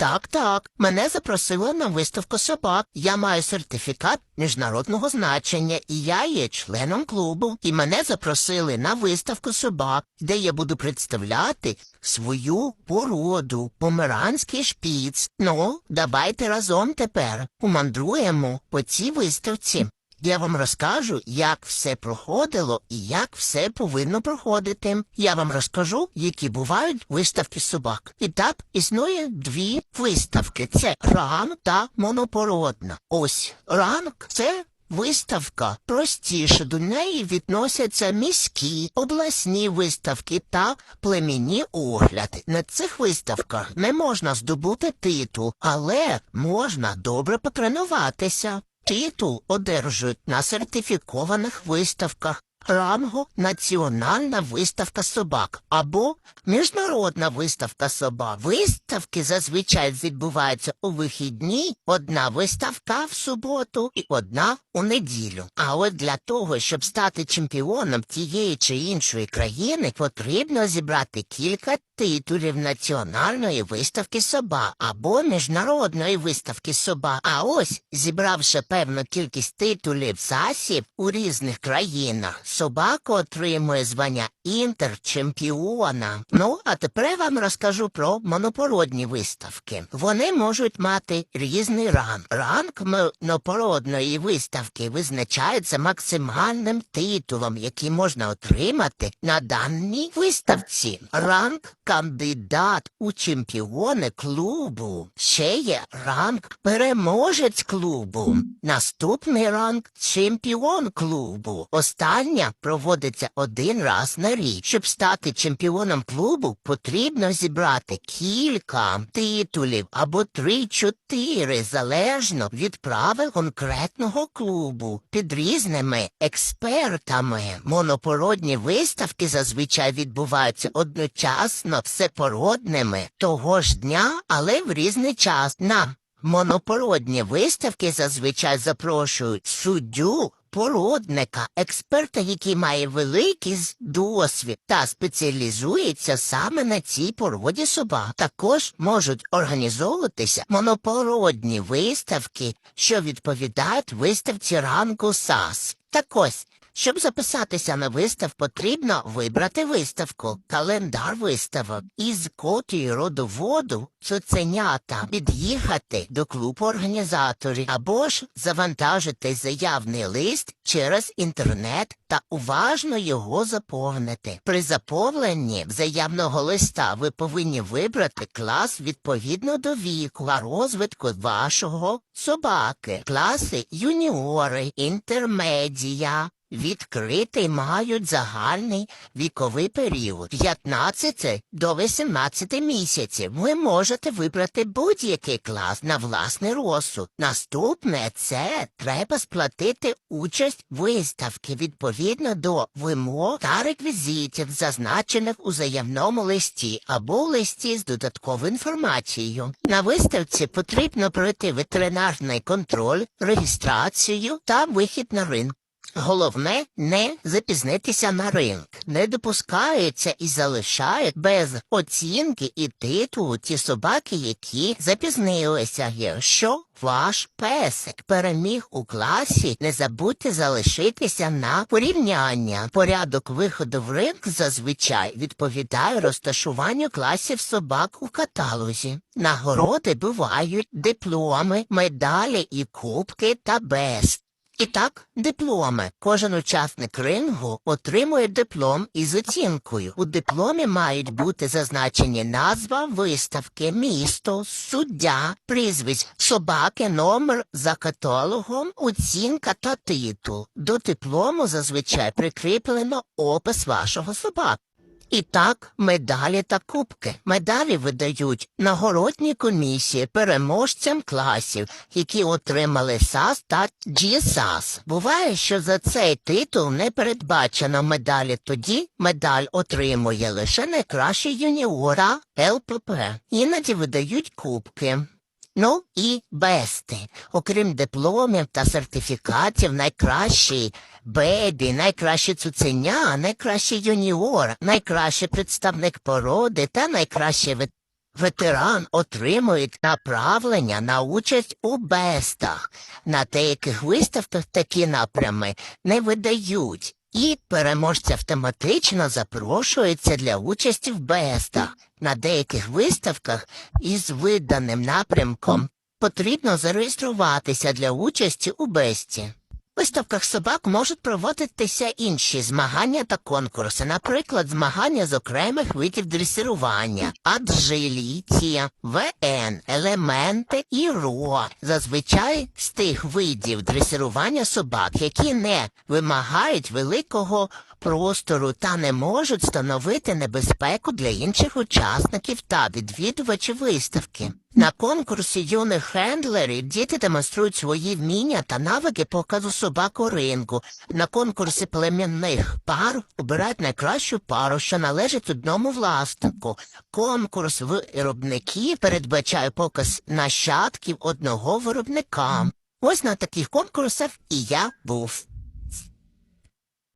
Так, так. Мене запросили на виставку собак. Я маю сертифікат міжнародного значення, і я є членом клубу. І мене запросили на виставку собак, де я буду представляти свою породу, померанський шпіц. Ну, давайте разом тепер помандруємо по цій виставці. Я вам розкажу, як все проходило і як все повинно проходити. Я вам розкажу, які бувають виставки собак. І так існує дві виставки: це ранг та монопородна. Ось ранг це. Виставка простіше до неї відносяться міські, обласні виставки та племінні огляди. На цих виставках не можна здобути титул, але можна добре потренуватися. Титул одержують на сертифікованих виставках рангу Національна виставка собак або Міжнародна виставка собак. Виставки зазвичай відбуваються у вихідні, одна виставка в суботу і одна у неділю. А от для того, щоб стати чемпіоном тієї чи іншої країни, потрібно зібрати кілька титулів національної виставки собак або міжнародної виставки собак. А ось, зібравши певну кількість титулів засіб у різних країнах, собака отримує звання інтерчемпіона. Ну, а тепер вам розкажу про монопородні виставки. Вони можуть мати різний ранг. Ранг монопородної виставки визначається максимальним титулом, який можна отримати на даній виставці. Ранг кандидат у чемпіони клубу. Ще є ранг переможець клубу. Наступний ранг чемпіон клубу. Остання проводиться один раз на рік. Щоб стати чемпіоном клубу, потрібно зібрати кілька титулів або три-чотири, залежно від правил конкретного клубу. Під різними експертами монопородні виставки зазвичай відбуваються одночасно всепородними того ж дня, але в різний час. На монопородні виставки зазвичай запрошують суддю. Породника, експерта, який має великий досвід та спеціалізується саме на цій породі собак. Також можуть організовуватися монопородні виставки, що відповідають виставці ранку САС. Так ось, щоб записатися на вистав, потрібно вибрати виставку, календар виставок із копією родоводу цуценята, під'їхати до клубу організаторів або ж завантажити заявний лист через інтернет та уважно його заповнити. При заповненні заявного листа ви повинні вибрати клас відповідно до віку та розвитку вашого собаки. Класи юніори, інтермедія, Відкритий мають загальний віковий період 15 до 18 місяців. Ви можете вибрати будь-який клас на власний розсуд. Наступне це треба сплатити участь виставки відповідно до вимог та реквізитів, зазначених у заявному листі або листі з додатковою інформацією. На виставці потрібно пройти ветеринарний контроль, реєстрацію та вихід на ринок. Головне не запізнитися на ринок. Не допускаються і залишають без оцінки і титулу ті собаки, які запізнилися. Якщо ваш песик переміг у класі, не забудьте залишитися на порівняння. Порядок виходу в ринок зазвичай відповідає розташуванню класів собак у каталозі. Нагороди бувають дипломи, медалі і кубки та без. І так, дипломи. Кожен учасник рингу отримує диплом із оцінкою. У дипломі мають бути зазначені назва виставки, місто, суддя, прізвиськ собаки, номер за каталогом, оцінка та титул. До диплому зазвичай прикріплено опис вашого собаки. І так, медалі та кубки. Медалі видають нагородні комісії переможцям класів, які отримали САС та GSAS. Буває, що за цей титул не передбачено медалі, тоді медаль отримує лише найкращий юніора ЛПП. Іноді видають кубки. Ну і бести. Окрім дипломів та сертифікатів, найкращий бебі, найкраще цуценя, найкращий юніор, найкращий представник породи та найкращий вет... ветеран отримує направлення на участь у бестах. На деяких виставках такі напрями не видають, і переможця автоматично запрошується для участі в бестах. На деяких виставках із виданим напрямком потрібно зареєструватися для участі у бесті. Виставках собак можуть проводитися інші змагання та конкурси, наприклад, змагання з окремих видів дресирування, аджиліція, ВН, елементи і РО. Зазвичай з тих видів дресирування собак, які не вимагають великого простору та не можуть становити небезпеку для інших учасників та відвідувачів виставки. На конкурсі юних хендлерів діти демонструють свої вміння та навики показу собак у рингу. На конкурсі племінних пар обирають найкращу пару, що належить одному власнику. Конкурс виробників передбачає показ нащадків одного виробника. Ось на таких конкурсах і я був.